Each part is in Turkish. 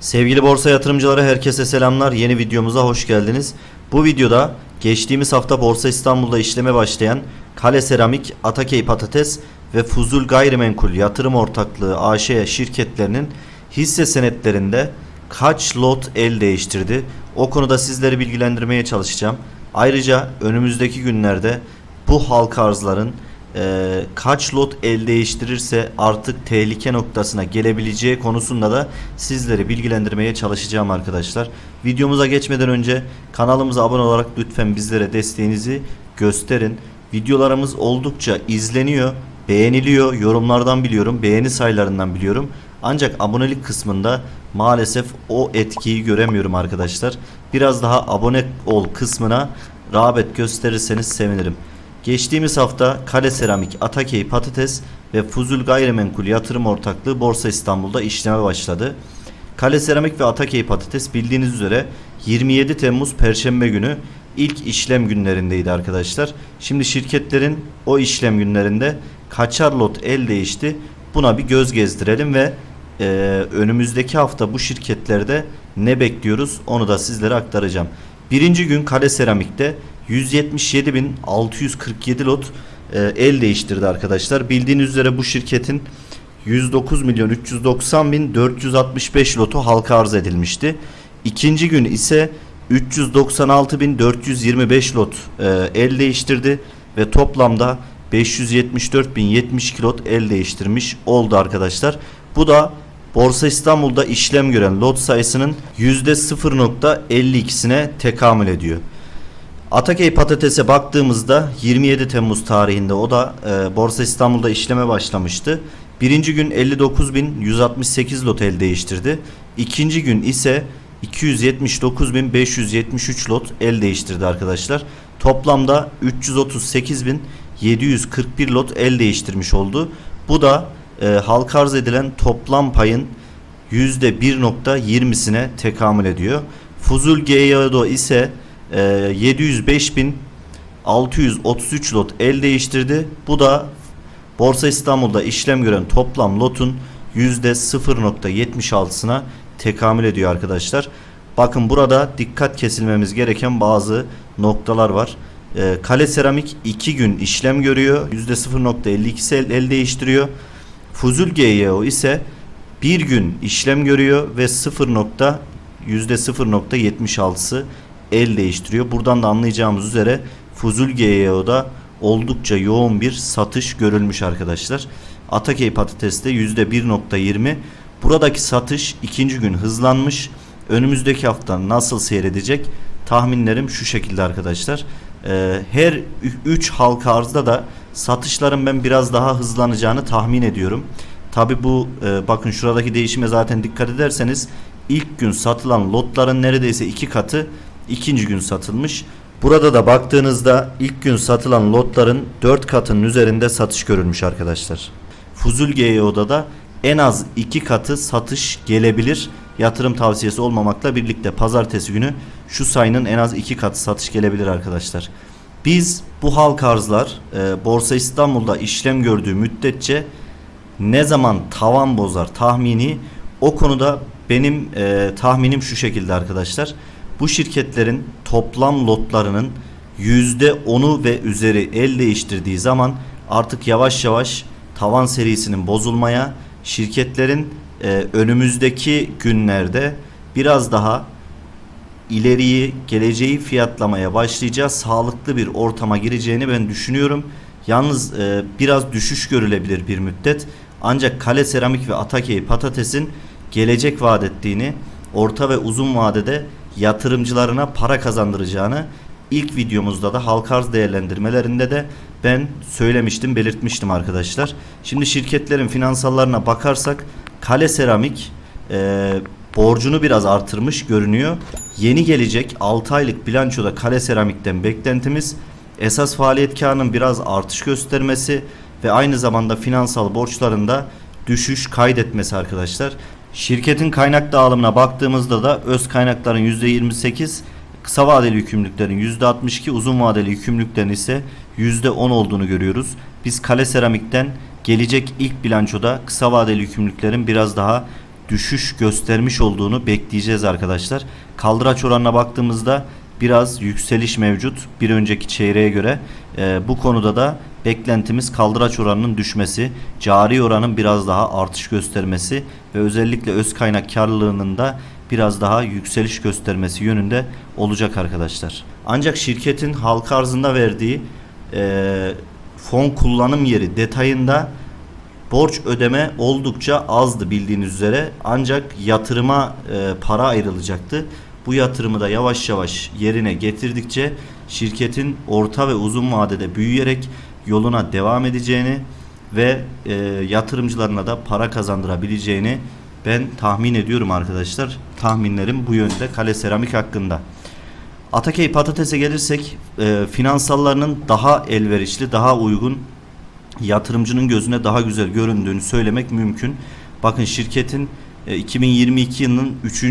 Sevgili borsa yatırımcıları herkese selamlar. Yeni videomuza hoş geldiniz. Bu videoda geçtiğimiz hafta Borsa İstanbul'da işleme başlayan Kale Seramik, Atakey Patates ve Fuzul Gayrimenkul Yatırım Ortaklığı AŞ şirketlerinin hisse senetlerinde kaç lot el değiştirdi? O konuda sizleri bilgilendirmeye çalışacağım. Ayrıca önümüzdeki günlerde bu halka arzların e, kaç lot el değiştirirse artık tehlike noktasına gelebileceği konusunda da sizleri bilgilendirmeye çalışacağım arkadaşlar. Videomuza geçmeden önce kanalımıza abone olarak lütfen bizlere desteğinizi gösterin. Videolarımız oldukça izleniyor, beğeniliyor, yorumlardan biliyorum, beğeni sayılarından biliyorum. Ancak abonelik kısmında maalesef o etkiyi göremiyorum arkadaşlar. Biraz daha abone ol kısmına rağbet gösterirseniz sevinirim. Geçtiğimiz hafta Kale Seramik, Atakey Patates ve Fuzul Gayrimenkul Yatırım Ortaklığı Borsa İstanbul'da işleme başladı. Kale Seramik ve Atakey Patates bildiğiniz üzere 27 Temmuz Perşembe günü ilk işlem günlerindeydi arkadaşlar. Şimdi şirketlerin o işlem günlerinde kaçar lot el değişti buna bir göz gezdirelim ve e, önümüzdeki hafta bu şirketlerde ne bekliyoruz onu da sizlere aktaracağım. Birinci gün Kale Seramik'te 177.647 lot e, el değiştirdi arkadaşlar. Bildiğiniz üzere bu şirketin 109 milyon 390 bin 465 lotu halka arz edilmişti. İkinci gün ise 396 bin 425 lot e, el değiştirdi ve toplamda 574 bin 72 lot el değiştirmiş oldu arkadaşlar. Bu da Borsa İstanbul'da işlem gören lot sayısının %0.52'sine tekamül ediyor. Atakey patatese baktığımızda 27 Temmuz tarihinde o da e, Borsa İstanbul'da işleme başlamıştı. Birinci gün 59.168 lot el değiştirdi. İkinci gün ise 279.573 lot el değiştirdi arkadaşlar. Toplamda 338.741 lot el değiştirmiş oldu. Bu da e, halka arz edilen toplam payın %1.20'sine tekamül ediyor. Fuzul GYO'da ise e, 705.633 lot el değiştirdi. Bu da Borsa İstanbul'da işlem gören toplam lotun %0.76'sına tekamül ediyor arkadaşlar. Bakın burada dikkat kesilmemiz gereken bazı noktalar var. E, Kale Seramik 2 gün işlem görüyor. %0.52 el, el değiştiriyor. Fuzul GYO ise bir gün işlem görüyor ve 0. nokta %0.76'sı el değiştiriyor. Buradan da anlayacağımız üzere Fuzul GYO'da oldukça yoğun bir satış görülmüş arkadaşlar. Atakey patateste %1.20 buradaki satış ikinci gün hızlanmış. Önümüzdeki hafta nasıl seyredecek tahminlerim şu şekilde arkadaşlar. Ee, her 3 halka arzda da satışların ben biraz daha hızlanacağını tahmin ediyorum. Tabi bu e, bakın şuradaki değişime zaten dikkat ederseniz ilk gün satılan lotların neredeyse iki katı ikinci gün satılmış. Burada da baktığınızda ilk gün satılan lotların 4 katının üzerinde satış görülmüş arkadaşlar. Fuzul GEO'da da en az 2 katı satış gelebilir. Yatırım tavsiyesi olmamakla birlikte pazartesi günü şu sayının en az 2 katı satış gelebilir arkadaşlar. Biz bu halka arzlar e, Borsa İstanbul'da işlem gördüğü müddetçe ne zaman tavan bozar tahmini o konuda benim e, tahminim şu şekilde arkadaşlar. Bu şirketlerin toplam lotlarının %10'u ve üzeri el değiştirdiği zaman artık yavaş yavaş tavan serisinin bozulmaya şirketlerin e, önümüzdeki günlerde biraz daha ileriyi, geleceği fiyatlamaya başlayacağı sağlıklı bir ortama gireceğini ben düşünüyorum. Yalnız e, biraz düşüş görülebilir bir müddet. Ancak Kale Seramik ve Atakey Patates'in gelecek vaat ettiğini, orta ve uzun vadede yatırımcılarına para kazandıracağını ilk videomuzda da halka arz değerlendirmelerinde de ben söylemiştim, belirtmiştim arkadaşlar. Şimdi şirketlerin finansallarına bakarsak Kale Seramik e, borcunu biraz artırmış görünüyor. Yeni gelecek 6 aylık bilançoda Kale Seramik'ten beklentimiz esas faaliyet karının biraz artış göstermesi ve aynı zamanda finansal borçlarında düşüş kaydetmesi arkadaşlar. Şirketin kaynak dağılımına baktığımızda da öz kaynakların %28, kısa vadeli yükümlülüklerin %62, uzun vadeli yükümlülüklerin ise %10 olduğunu görüyoruz. Biz Kale Seramik'ten gelecek ilk bilançoda kısa vadeli yükümlülüklerin biraz daha düşüş göstermiş olduğunu bekleyeceğiz arkadaşlar. Kaldıraç oranına baktığımızda biraz yükseliş mevcut bir önceki çeyreğe göre. Ee, bu konuda da beklentimiz kaldıraç oranının düşmesi, cari oranın biraz daha artış göstermesi ve özellikle öz kaynak karlılığının da biraz daha yükseliş göstermesi yönünde olacak arkadaşlar. Ancak şirketin halka arzında verdiği e, fon kullanım yeri detayında borç ödeme oldukça azdı bildiğiniz üzere ancak yatırıma e, para ayrılacaktı. Bu yatırımı da yavaş yavaş yerine getirdikçe şirketin orta ve uzun vadede büyüyerek yoluna devam edeceğini ve e, yatırımcılarına da para kazandırabileceğini ben tahmin ediyorum arkadaşlar. Tahminlerim bu yönde Kale Seramik hakkında. Atakey patatese gelirsek e, finansallarının daha elverişli, daha uygun yatırımcının gözüne daha güzel göründüğünü söylemek mümkün. Bakın şirketin e, 2022 yılının 3.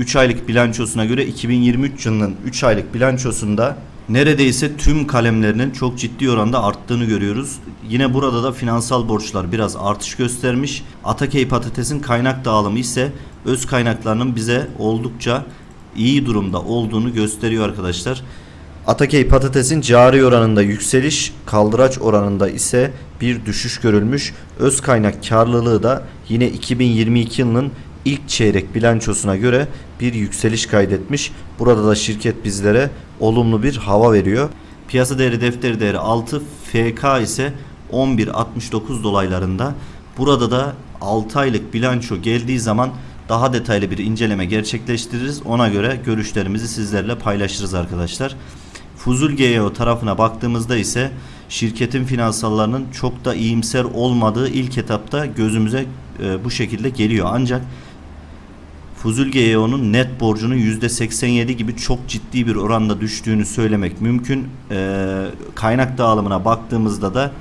3 aylık bilançosuna göre 2023 yılının 3 aylık bilançosunda neredeyse tüm kalemlerinin çok ciddi oranda arttığını görüyoruz. Yine burada da finansal borçlar biraz artış göstermiş. Atakey patatesin kaynak dağılımı ise öz kaynaklarının bize oldukça iyi durumda olduğunu gösteriyor arkadaşlar. Atakey patatesin cari oranında yükseliş, kaldıraç oranında ise bir düşüş görülmüş. Öz kaynak karlılığı da yine 2022 yılının ilk çeyrek bilançosuna göre bir yükseliş kaydetmiş. Burada da şirket bizlere olumlu bir hava veriyor. Piyasa değeri defteri değeri 6, FK ise 11.69 dolaylarında. Burada da 6 aylık bilanço geldiği zaman daha detaylı bir inceleme gerçekleştiririz. Ona göre görüşlerimizi sizlerle paylaşırız arkadaşlar. Fuzul GEO tarafına baktığımızda ise şirketin finansallarının çok da iyimser olmadığı ilk etapta gözümüze e, bu şekilde geliyor. Ancak Fuzul GEO'nun net borcunun %87 gibi çok ciddi bir oranda düştüğünü söylemek mümkün. E, kaynak dağılımına baktığımızda da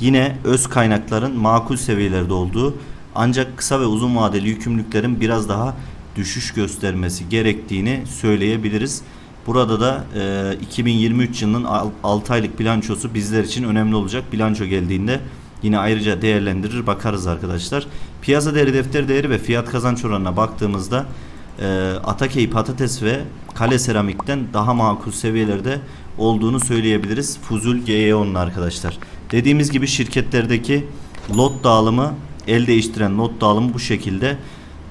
yine öz kaynakların makul seviyelerde olduğu ancak kısa ve uzun vadeli yükümlülüklerin biraz daha düşüş göstermesi gerektiğini söyleyebiliriz. Burada da e, 2023 yılının 6 aylık bilançosu bizler için önemli olacak. Bilanço geldiğinde yine ayrıca değerlendirir bakarız arkadaşlar. Piyasa değeri, defter değeri ve fiyat kazanç oranına baktığımızda e, Atakey patates ve Kale seramikten daha makul seviyelerde olduğunu söyleyebiliriz. Fuzul GE10'un arkadaşlar. Dediğimiz gibi şirketlerdeki lot dağılımı el değiştiren lot dağılımı bu şekilde.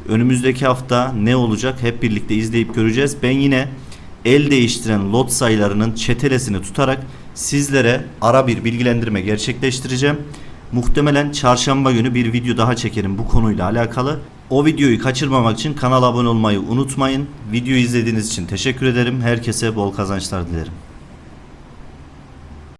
Önümüzdeki hafta ne olacak hep birlikte izleyip göreceğiz. Ben yine el değiştiren lot sayılarının çetelesini tutarak sizlere ara bir bilgilendirme gerçekleştireceğim. Muhtemelen çarşamba günü bir video daha çekerim bu konuyla alakalı. O videoyu kaçırmamak için kanala abone olmayı unutmayın. Videoyu izlediğiniz için teşekkür ederim. Herkese bol kazançlar dilerim.